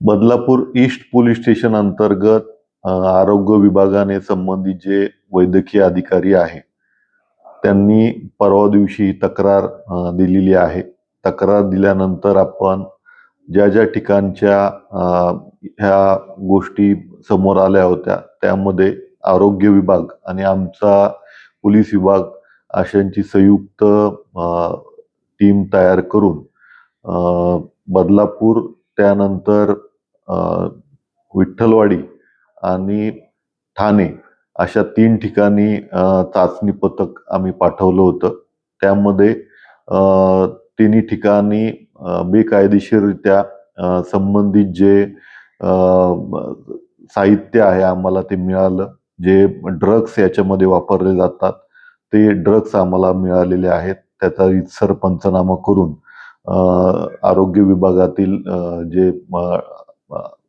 Badlapur east police station अंतर्गत आरोग्य विभागाने संबंधित जे वैद्यकीय अधिकारी आहे त्यांनी परवा दिवशी ही तक्रार दिलेली आहे. तक्रार दिल्यानंतर आपण ज्या ज्या ठिकाणच्या ह्या गोष्टी समोर आल्या होत्या त्यामध्ये आरोग्य विभाग आणि आमचा पोलीस विभाग अशांची संयुक्त टीम तयार करून बदलापूर त्यानंतर विठ्ठलवाडी आणि ठाणे अशा तीन ठिकाणी चाचणी पथक आम्ही पाठवलं होतं. त्यामध्ये तिन्ही ठिकाणी बेकायदेशीररित्या संबंधित जे साहित्य आहे आम्हाला ते मिळालं. जे ड्रग्स याच्यामध्ये वापरले जातात ते ड्रग्स आम्हाला मिळालेले आहेत. त्याचा रितसर पंचनामा करून आरोग्य विभागातील जे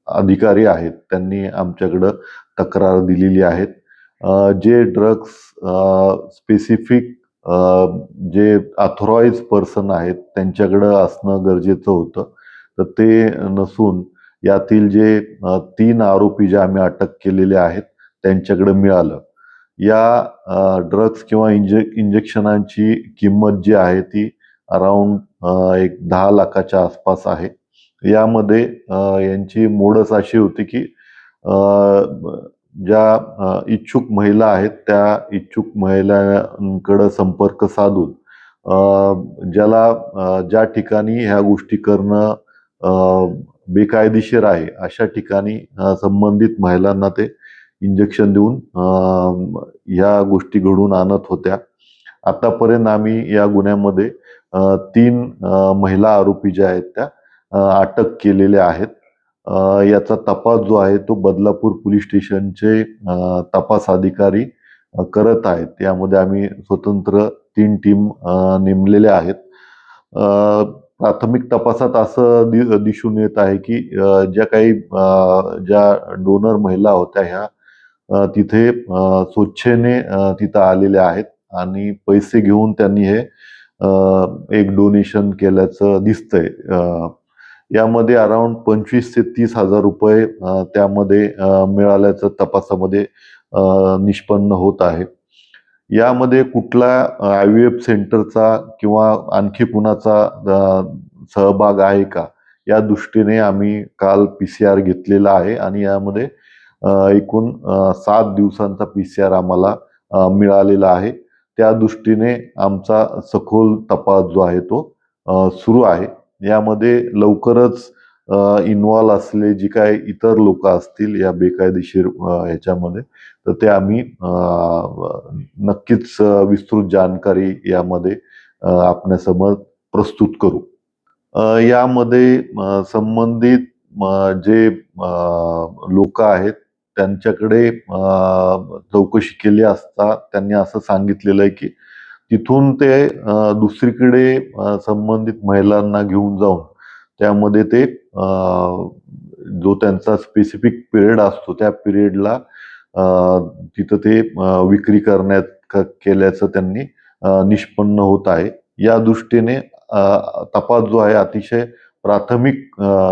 अधिकारी आहेत. त्यांनी आमच्याकडं तक्रार दिलेली आहेत. जे ड्रग्स स्पेसिफिक जे अथॉराईज पर्सन आहेत त्यांच्याकडं असणं गरजेचं होतं. तर ते नसून यातील जे तीन आरोपी जे आम्ही अटक केलेले आहेत त्यांच्याकडे मिळालं. या ड्रग्स किंवा इंजे इंजेक्शनांची किंमत जी आहे ती अराऊंड एक दहा लाखाच्या आसपास आहे. यामध्ये यांची मोडच अशी होती की ज्या इच्छुक महिला आहेत त्या इच्छुक महिलांकडं संपर्क साधून ज्याला ज्या ठिकाणी ह्या गोष्टी करणं बेकायदेशीर आहे अशा ठिकाणी संबंधित महिलांना ते इंजेक्शन देऊन ह्या गोष्टी घडून आणत होत्या. आतापर्यंत आम्ही या गुन्ह्यामध्ये तीन महिला आरोपी ज्या आहेत त्या अटक केलेल्या आहेत. याचा तपास जो आहे तो बदलापूर पोलीस स्टेशनचे तपास अधिकारी करत आहेत. यामध्ये आम्ही स्वतंत्र तीन टीम नेमलेल्या आहेत. प्राथमिक तपासात असं दि दिसून येत आहे की ज्या काही ज्या डोनर महिला होत्या ह्या तिथे स्वच्छेने तिथं आलेल्या आहेत आणि पैसे घेऊन त्यांनी हे एक डोनेशन केल्याचं दिसतंय. यामध्ये अराउंड पंचवीस ते तीस हजार रुपये त्यामध्ये मिळाल्याचं तपासामध्ये निष्पन्न होत आहे. यामध्ये कुठला आय व्ही एफ सेंटरचा किंवा आणखी कुणाचा सहभाग आहे का? या दृष्टीने आम्ही काल पी सी आर घेतलेला आहे आणि यामध्ये एकूण सात दिवसांचा पी सी आर आम्हाला मिळालेला आहे. त्या दृष्टीने आमचा सखोल तपास जो आहे तो सुरू आहे. यामध्ये लवकरच इन्व्हॉल्व असलेले जी काय इतर लोक असतील या बेकायदेशीर ह्याच्यामध्ये तर ते आम्ही नक्कीच विस्तृत जानकारी यामध्ये आपल्यासमोर प्रस्तुत करू. यामध्ये संबंधित जे लोक आहेत त्यांच्याकडे चौकशी केली असता त्यांनी असं सांगितलेलं आहे की तिथून ते दुसरीकडे संबंधित महिलांना घेऊन जाऊन त्यामध्ये ते जो त्यांचा स्पेसिफिक पिरियड असतो त्या पिरियडला तिथं ते विक्री करण्यात क- केल्याचं त्यांनी निष्पन्न होत आहे. या दृष्टीने तपास जो आहे अतिशय प्राथमिक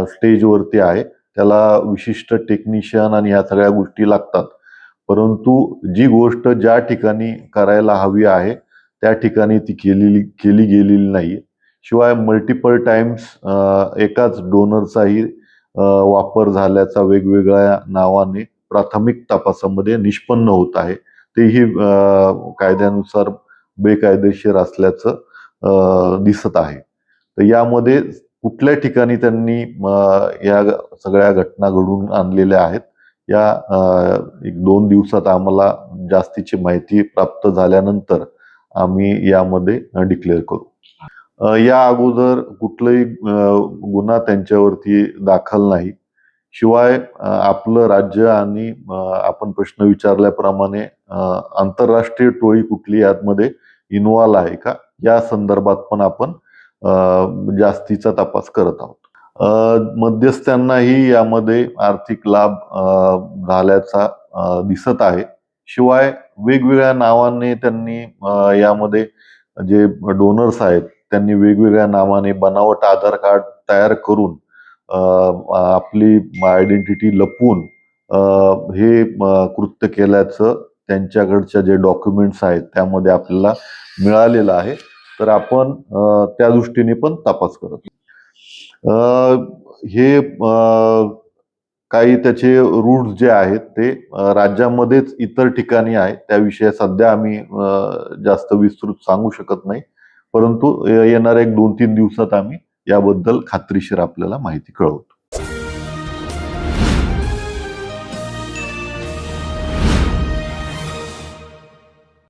स्टेजवरती आहे. त्याला विशिष्ट टेक्निशियन आणि ह्या सगळ्या गोष्टी लागतात. परंतु जी गोष्ट ज्या ठिकाणी करायला हवी आहे त्या ठिकाणी ती केलेली केली गेलेली नाही. शिवाय मल्टिपल टाइम्स एकाच डोनरचाही वापर झाल्याचा वेगवेगळ्या नावाने प्राथमिक तपासामध्ये निष्पन्न होत आहे. तेही कायद्यानुसार बेकायदेशीर असल्याचं दिसत आहे. तर यामध्ये कुठल्या ठिकाणी त्यांनी या सगळ्या घटना घडून आणलेल्या आहेत या एक दोन दिवसात आम्हाला जास्तीची माहिती प्राप्त झाल्यानंतर आम्ही यामध्ये डिक्लेअर करू. या अगोदर कुठलाही गुन्हा त्यांच्यावरती दाखल नाही. शिवाय आपलं राज्य आणि आपण प्रश्न विचारल्याप्रमाणे आंतरराष्ट्रीय टोळी कुठली यामध्ये इन्व्हॉल्व आहे का? या संदर्भात पण आपण जास्तीचा तपास करत आहोत. मध्यस्थ्यांनाही मध्यस्थांनाही यामध्ये आर्थिक लाभ झाल्याचा दिसत आहे. शिवाय वेगवेगळ्या नावाने त्यांनी यामध्ये जे डोनर्स आहेत त्यांनी वेगवेगळ्या नावाने बनावट आधार कार्ड तयार करून आपली आयडेंटिटी लपवून हे कृत्य केल्याचं त्यांच्याकडच्या जे डॉक्युमेंट्स आहेत त्यामध्ये आपल्याला मिळालेलं आहे. तर आपण त्या दृष्टीने पण तपास करत हे काही त्याचे रूट जे आहेत ते राज्यामध्येच इतर ठिकाणी आहेत. त्याविषयी सध्या आम्ही जास्त विस्तृत सांगू शकत नाही. परंतु येणाऱ्या एक दोन तीन दिवसात आम्ही याबद्दल खात्रीशीर आपल्याला माहिती कळवू.